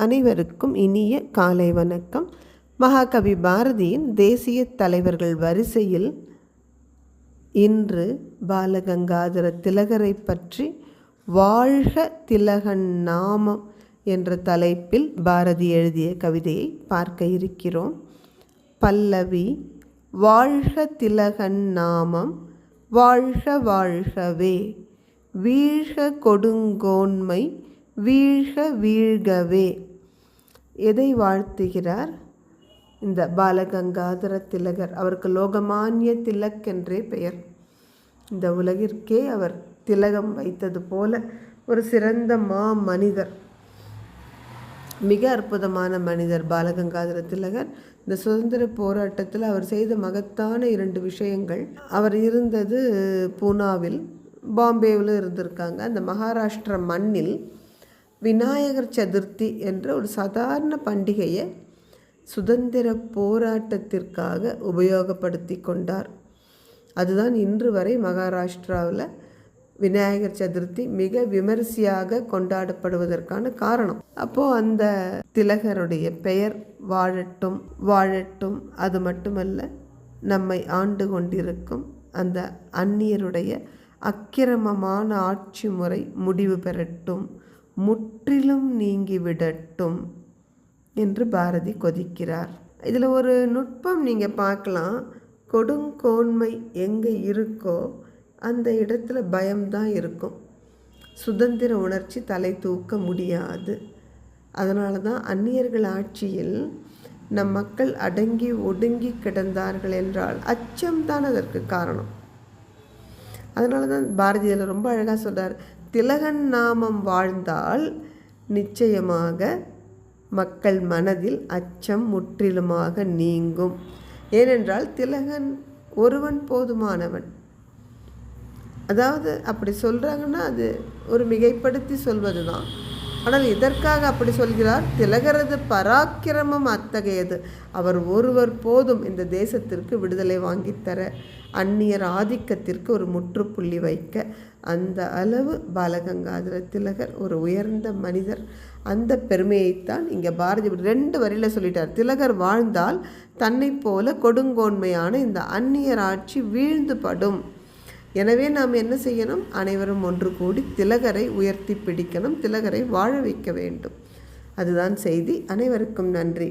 அனைவருக்கும் இனிய காலை வணக்கம். மகாகவி பாரதியின் தேசிய தலைவர்கள் வரிசையில் இன்று பாலகங்காதர திலகரை பற்றி வாழ்க திலகன் நாமம் என்ற தலைப்பில் பாரதி எழுதிய கவிதையை பார்க்க இருக்கிறோம். பல்லவி வாழ்க திலகன் நாமம் வாழ்க வாழ்கவே. வீழ்க கொடுங்கோன்மை வீழ்க வீழ்கவே. எதை வாழ்த்துகிறார்? இந்த பாலகங்காதர திலகர். அவருக்கு லோகமானிய திலக் என்றே பெயர். இந்த உலகிற்கே அவர் திலகம் வைத்தது போல ஒரு சிறந்த மா மனிதர் மிக அற்புதமான மனிதர் பாலகங்காதர திலகர். இந்த சுதந்திர போராட்டத்தில் அவர் செய்த மகத்தான இரண்டு விஷயங்கள். அவர் இருந்தது பூனாவில் பாம்பேவில் இருந்திருக்காங்க. அந்த மகாராஷ்டிர மண்ணில் விநாயகர் சதுர்த்தி என்ற ஒரு சாதாரண பண்டிகையை சுதந்திர போராட்டத்திற்காக உபயோகப்படுத்தி கொண்டார். அதுதான் இன்று வரை மகாராஷ்டிராவில் விநாயகர் சதுர்த்தி மிக விமரிசையாக கொண்டாடப்படுவதற்கான காரணம். அப்போது அந்த திலகருடைய பெயர் வாழட்டும் வாழட்டும். அது மட்டுமல்ல நம்மை ஆண்டு கொண்டிருக்கும் அந்த அந்நியருடைய அக்கிரமமான ஆட்சி முறை முடிவு பெறட்டும். முற்றிலும் நீங்கிவிடட்டும் என்று பாரதி கொதிக்கிறார். இதில் ஒரு நுட்பம் நீங்கள் பார்க்கலாம். கொடுங்கோன்மை எங்கே இருக்கோ அந்த இடத்துல பயம்தான் இருக்கும். சுதந்திர உணர்ச்சி தலை தூக்க முடியாது. அதனால தான் அந்நியர்கள் ஆட்சியில் நம் மக்கள் அடங்கி ஒடுங்கி கிடந்தார்கள் என்றால் அச்சம்தான் அதற்கு காரணம். அதனால தான் பாரதியில் ரொம்ப அழகாக சொல்கிறார் திலகன் நாமம் வாழ்ந்தால் நிச்சயமாக மக்கள் மனதில் அச்சம் முற்றிலுமாக நீங்கும். ஏனென்றால் திலகன் ஒருவன் போதுமானவன். அதாவது அப்படி சொல்கிறாங்கன்னா அது ஒரு மிகைப்படுத்தி சொல்வது தான் ஆனால் இதற்காக அப்படி சொல்கிறார் திலகரது பராக்கிரமம் அத்தகையது. அவர் ஒருவர் போதும் இந்த தேசத்திற்கு விடுதலை வாங்கித்தர அந்நியர் ஆதிக்கத்திற்கு ஒரு முற்றுப்புள்ளி வைக்க. அந்த அளவு பாலகங்காதர திலகர் ஒரு உயர்ந்த மனிதர். அந்த பெருமையைத்தான் இங்கே பாரதி ரெண்டு வரியில் சொல்லிட்டார். திலகர் வாழ்ந்தால் தன்னை போல கொடுங்கோன்மையான இந்த அந்நியர் ஆட்சி வீழ்ந்துபடும் எனவே நாம் என்ன செய்யணும்? அனைவரும் ஒன்று கூடி திலகரை உயர்த்தி பிடிக்கணும். திலகரை வாழ வைக்க வேண்டும். அதுதான் செய்தி. அனைவருக்கும் நன்றி.